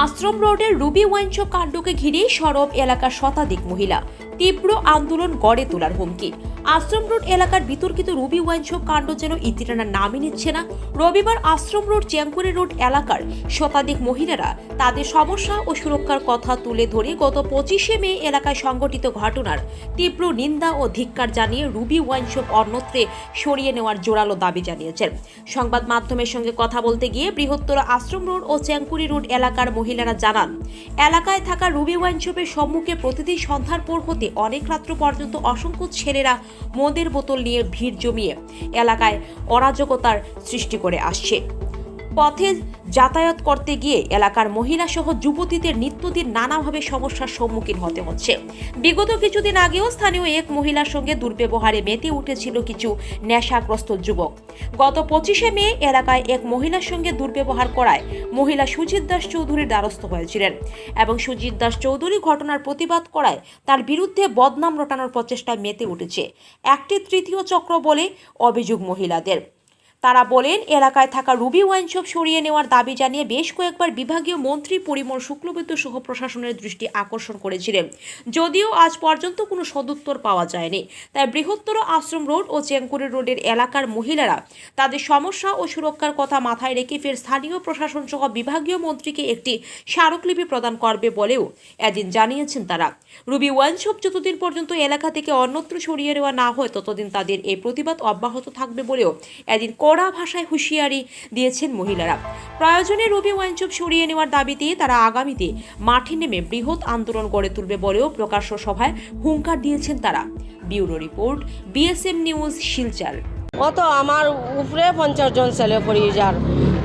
As আশ্রম রোডের Ruby wine shop কাণ্ডকে ঘিরে সরব এলাকার শতাধিক মহিলা। তীব্র আন্দোলন গড়ে তোলার হুমকি। আশ্রম রোড এলাকার বিতর্কিত রুবি ওয়াইন শপ কাণ্ড যেন ইতিটানার নামই নিচ্ছে না, রবিবার আশ্রম রোড চ্যাঙ্কুরি রোড এলাকার শতাধিক মহিলারা তাদের সমস্যা ও সুরক্ষার কথা তুলে ধরে গত পঁচিশে মে এলাকায় সংঘটিত ঘটনার তীব্র নিন্দা ও ধিক্কার জানিয়ে রুবি ওয়াইন শপ অন্যত্রে সরিয়ে নেওয়ার জোরালো দাবি জানিয়েছেন। সংবাদ মাধ্যমের সঙ্গে কথা বলতে গিয়ে বৃহত্তর আশ্রম রোড ও চ্যাঙ্কুরি রোড এলাকার মহিলারা জানান, এলাকায় থাকা রুবি ওয়াইন শপের সম্মুখে প্রতিদিন সন্ধ্যার পর হতে অনেক রাত্র পর্যন্ত অসংখ্য ছেলেরা মদের বোতল নিয়ে ভিড় জমিয়ে এলাকায় অরাজকতার সৃষ্টি করে আসছে। পথে যাতায়াত করতে গিয়ে এলাকার মহিলা সহ যুবতীদের নিত্যদিন নানাভাবে সমস্যার সম্মুখীন হতে হচ্ছে। বিগত কিছুদিন আগেও স্থানীয় এক মহিলার সঙ্গে দুর্ব্যবহারে মেতে উঠেছিল কিছু নেশাগ্রস্ত যুবক। গত পঁচিশে মে এলাকায় এক মহিলার সঙ্গে দুর্ব্যবহার করায় মহিলা সুজিত দাস চৌধুরীর দ্বারস্থ হয়েছিলেন এবং সুজিত দাস চৌধুরী ঘটনার প্রতিবাদ করায় তার বিরুদ্ধে বদনাম রটানোর প্রচেষ্টায় মেতে উঠেছে। একটি তৃতীয় চক্র বলে অভিযোগ মহিলাদের। তারা বলেন, এলাকায় থাকা রুবি ওয়াইনশপ সরিয়ে নেওয়ার দাবি জানিয়ে বেশ কয়েকবার বিভাগীয় মন্ত্রী পরিমল শুক্লবৈদ্য সহ প্রশাসনের দৃষ্টি আকর্ষণ করেছিলেন। যদিও আজ পর্যন্ত কোনো সদুত্তর পাওয়া যায়নি। তাই বৃহত্তর আশ্রম রোড ও চেঙ্কুরি রোডের এলাকার মহিলারা তাদের সমস্যা ও সুরক্ষার কথা মাথায় রেখে ফের স্থানীয় প্রশাসন সহ বিভাগীয় মন্ত্রীকে একটি স্মারকলিপি প্রদান করবে বলেও এদিন জানিয়েছেন তারা। রুবি ওয়াইনশপ যতদিন পর্যন্ত এলাকা থেকে অন্যত্র সরিয়ে নেওয়া না হয়, ততদিন তাদের এই প্রতিবাদ অব্যাহত থাকবে বলেও এদিন কড়া ভাষায় হুঁশিয়ারি দিয়েছেন মহিলারা। প্রয়োজনে রবি ওয়াইনচপ সরিয়ে নেওয়ার দাবিতে তারা আগামীতে মাঠে নেমে বৃহৎ আন্দোলন গড়ে তুলবে বলেও প্রকাশ্য সভায় হুঙ্কার দিয়েছেন তারা। Bureau report, BSM news, Silchar. অত আমার উপরে পঞ্চাশ জন ছেলে পড়িয়ে যার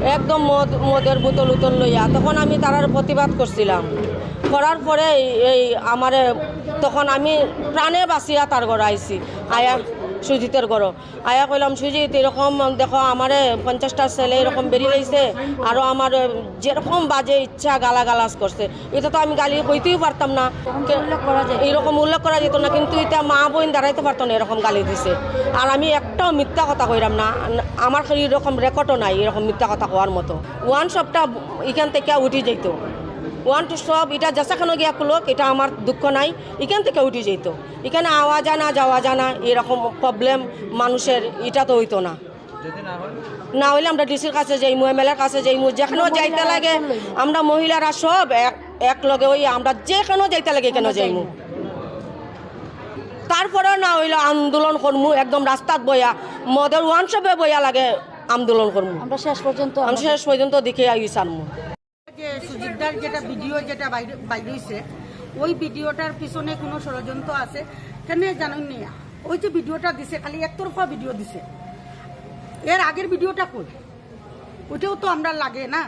একদম মদ, মদের বোতল উতল লইয়া, তখন আমি তারার প্রতিবাদ করছিলাম। করার পরে এই- আমারে, তখন আমি প্রাণে বাঁচিয়া তার ঘর আইছি। আয়া সুজিতের ঘর আয়া কইলাম সুজিত এরকম দেখো আমারে পঞ্চাশটা ছেলে এরকম বেরিয়ে রয়েছে আরও আমার যেরকম বাজে ইচ্ছা গালাগালাজ করছে। এটা তো আমি গালি কইতেই পারতাম না। এরকম উল্লেখ করা যেত না কিন্তু এটা মা বোন দাঁড়াইতে পারতো না এরকম গালি দিছে। আর আমি একটাও মিথ্যা কথা কইলাম না। আমার এরকম রেকর্ডও নাই এরকম মিথ্যা কথা কওয়ার মতো। ওয়ান শপটা এখান থেকে উঠে যেত ওয়ান টু সব এটা যেসাখানে গিয়া কুলোক এটা আমার দুঃখ নাই। এখান থেকে উঠে যেত। এখানে আওয়া জানা যাওয়া জানা এরকম প্রবলেম মানুষের এটা তো হইতো না। না হইলে আমরা ডিসির কাছে যাইমু এমএলএর কাছে যাইমু যেখানেও যাইতে লাগে। আমরা মহিলারা সব এক এক লগে ওই আমরা যেখানেও যাইতে লাগে কেন যাইমু। তারপরেও না হইলে আন্দোলন করমু একদম রাস্তাত বইয়া মদের ওয়ান শপে বইয়া লাগে আন্দোলন করমু। আমরা শেষ পর্যন্ত আমি শেষ পর্যন্ত দেখে আই সারমু যে সুজিতদার যেটা ভিডিও যেটা বাইরে বাইরে হইছে, ওই ভিডিওটার পিছনে কোনো ষড়যন্ত্র আছে? কেন জানেন নি? ওই যে ভিডিওটা দিছে খালি একতরফা ভিডিও দিছে। এর আগের ভিডিওটা কই? ওইটাও তো আমরা লাগে না।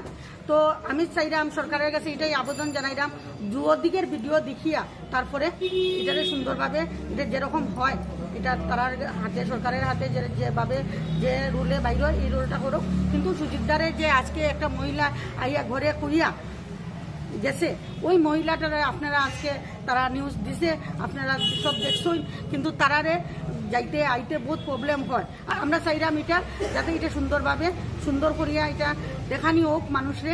তো আমি চাইরাম সরকারের কাছে এটাই আবেদন জানাইলাম যুবদিকের ভিডিও দেখিয়া তারপরে এটারে সুন্দরভাবে এটা যেরকম হয় এটা তারার হাতে, সরকারের হাতে যে যেভাবে যে রুলে বাইর এই রুলটা করুক। কিন্তু সুচিদ্দারে যে আজকে একটা মহিলা আইয়া ঘরে কুইয়া গেছে, ওই মহিলাটারে আপনারা আজকে তারা নিউজ দিছে, আপনারা সব দেখছই। কিন্তু তারারে যাইতে আইতে বহুত প্রবলেম হয়। আর আমরা চাইরাম এটা যাতে এটা সুন্দরভাবে সুন্দর করিয়া এটা দেখানি হোক মানুষরে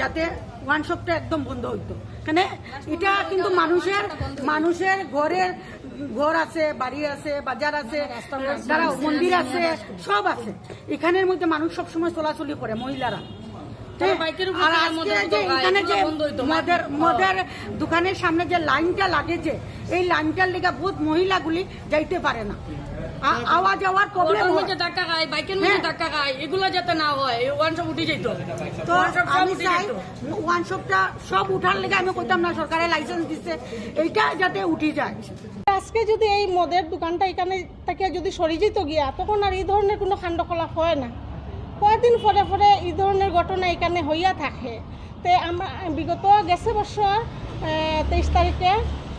যাতে ওয়ান শপটা একদম বন্ধ হইতো। কেন? এটা কিন্তু মানুষের মানুষের ঘরের ঘর আছে বাড়ি আছে বাজার আছে তারা মন্দির আছে সব আছে। এখানের মধ্যে মানুষ সবসময় চলাচলি করে মহিলারা। আর আজকে যে এখানে যে মদের মদের দোকানের সামনে যে লাইনটা লাগে যে এই লাইনটার লেগে বহুত মহিলাগুলি যাইতে পারে না। আ- আওয়া যাওয়ার প্রবলেম মধ্যে ধাক্কা খায় বাইকের মধ্যে হ্যাঁ। ধাক্কা খায় এগুলো যাতে না হয় ওয়ান সব উঠে যেত। তো আমি চাই ওয়ান শপটা সব উঠার লেগে আমি কইতাম না সরকারের লাইসেন্স দিচ্ছে এইটা যাতে উঠি যায়। আজকে যদি এই মদের দোকানটা এখানে থেকে যদি সরে যেত গিয়া তখন আর এই ধরনের কোনো কাণ্ডকলাপ হয় না। কয়েকদিন ফরে পরে এই ধরনের ঘটনা এখানে হইয়া থাকে। তে আমরা বিগত গেছে বছর তেইশ তারিখে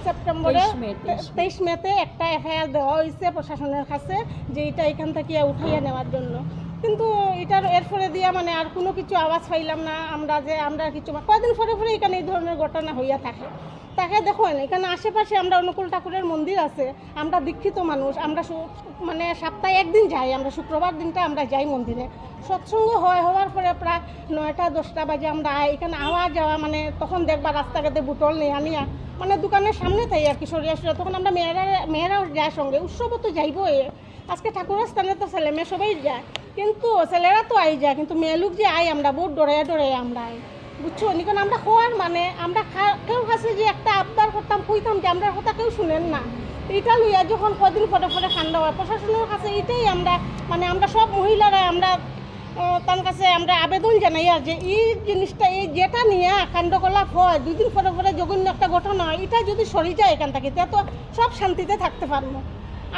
সেপ্টেম্বরে 23 মে, 23 তেইশ মেতে একটা এফআইআর দেওয়া হয়েছে প্রশাসনের কাছে যে এটা এখান থেকে উঠাইয়া নেওয়ার জন্য। কিন্তু এটার এর ফলে দিয়া মানে আর কোনো কিছু আওয়াজ পাইলাম না আমরা যে আমরা কিছু কয়দিন পরে পরে এখানে এই ধরনের ঘটনা হইয়া থাকে। তাকে দেখুন এখানে আশেপাশে আমরা অনুকূল ঠাকুরের মন্দির আছে, আমরা দীক্ষিত মানুষ, আমরা মানে সপ্তাহে একদিন যাই, আমরা শুক্রবার দিনটা আমরা যাই মন্দিরে। সৎসঙ্গ হয়, হওয়ার পরে প্রায় নয়টা, দশটা বাজে আমরা। এখানে আওয়া যাওয়া মানে তখন দেখবা রাস্তাঘাটে বুটল নিয়ে আনিয়া মানে দোকানের সামনে তাই আর কি সরিয়ে সরিয়ে তখন আমরা মেয়েরা মেয়েরাও যায় সঙ্গে, উৎসবও তো যাইবই। আজকে ঠাকুরের স্থানে তো ছেলে মেয়ে সবাই যায়। কিন্তু ছেলেরা তো আই যায়, কিন্তু মেয়ে লোক যে আই, আমরা বহুত ডরে ডরে আমরা আই। বুঝছ? নিকন আমরা হওয়ার মানে আমরা কেউ কাছে যে একটা আবদার করতাম, কইতাম যে আমরা কথা কেউ শুনেন না। এটা লইয়া যখন কদিন পরে পরে ঠান্ডা হয়, প্রশাসনের কাছে এটাই আমরা মানে আমরা সব মহিলারা আমরা তার কাছে আমরা আবেদন জানাই আর যে এই জিনিসটা, এই যেটা নিয়ে কাণ্ডকলাপ হয় দুদিন পরে পরে জঘন্য একটা ঘটনা হয়, এটা যদি সরি যায় এখান থেকে, তা তো সব শান্তিতে থাকতে পারব।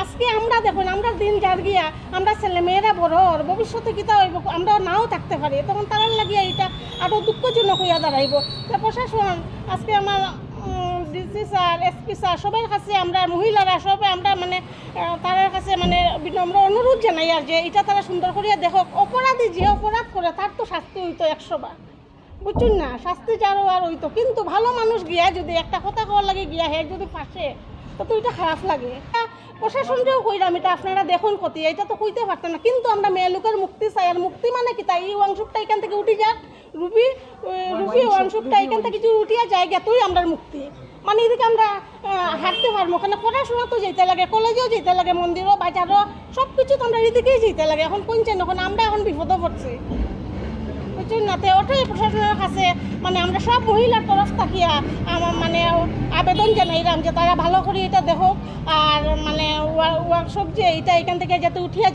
আজকে আমরা দেখুন, আমরা দিন যার গিয়া, আমরা ছেলে মেয়েরা বড় ভবিষ্যতে কিতা হইব আমরা নাও থাকতে পারি। তখন তারার লাগিয়া এটা আরও দুঃখজনক হইয়া দাঁড়াইব। তা প্রশাসন, আজকে আমার ডিসি স্যার, এসপি স্যার, সবার কাছে আমরা, মহিলারা সবাই আমরা মানে তারার কাছে মানে বিনম্র অনুরোধ জানাই আর যে এটা তারা সুন্দর করিয়া দেখক। অপরাধী যে অপরাধ করে, তার তো শাস্তি হইতো একশো বার বুঝছেন না? শাস্তি যারও আর হইতো। কিন্তু ভালো মানুষ গিয়া যদি একটা কথা কওয়ার লাগে গিয়া হে যদি ফাঁসে তো তো এটা খারাপ লাগে। প্রশাসনকেও কইরাম এটা আপনারা দেখুন ক্ষতি এটা তো কইতে পারতেন না। কিন্তু আমরা মেয়ে লোকের মুক্তি চাই আর মুক্তি মানে কি? তাই এই অংশটা এখান থেকে উঠে যাক। রুবি রুবি অংশটা এখান থেকে যদি উঠিয়া যায় গেতই আমরা মুক্তি। মানে এদিকে আমরা হাঁটতে পারব। ওখানে পড়াশোনা তো যেতে লাগে কলেজেও যেতে লাগে মন্দিরও বাজারও সব কিছু তো আমরা এদিকেই যেতে লাগে। এখন কোনছেন এখন আমরা এখন বিপদে পড়ছি। বুঝছেন না? তো ওটাই প্রশাসনের কাছে। মানে আমরা সব মহিলার তরফ থাকিয়া আমার মানে আবেদন জানাইলাম যে তারা ভালো করে এটা দেখো আর মানে ওয়ার্কশপ যে এটা এখান থেকে যাতে উঠিয়া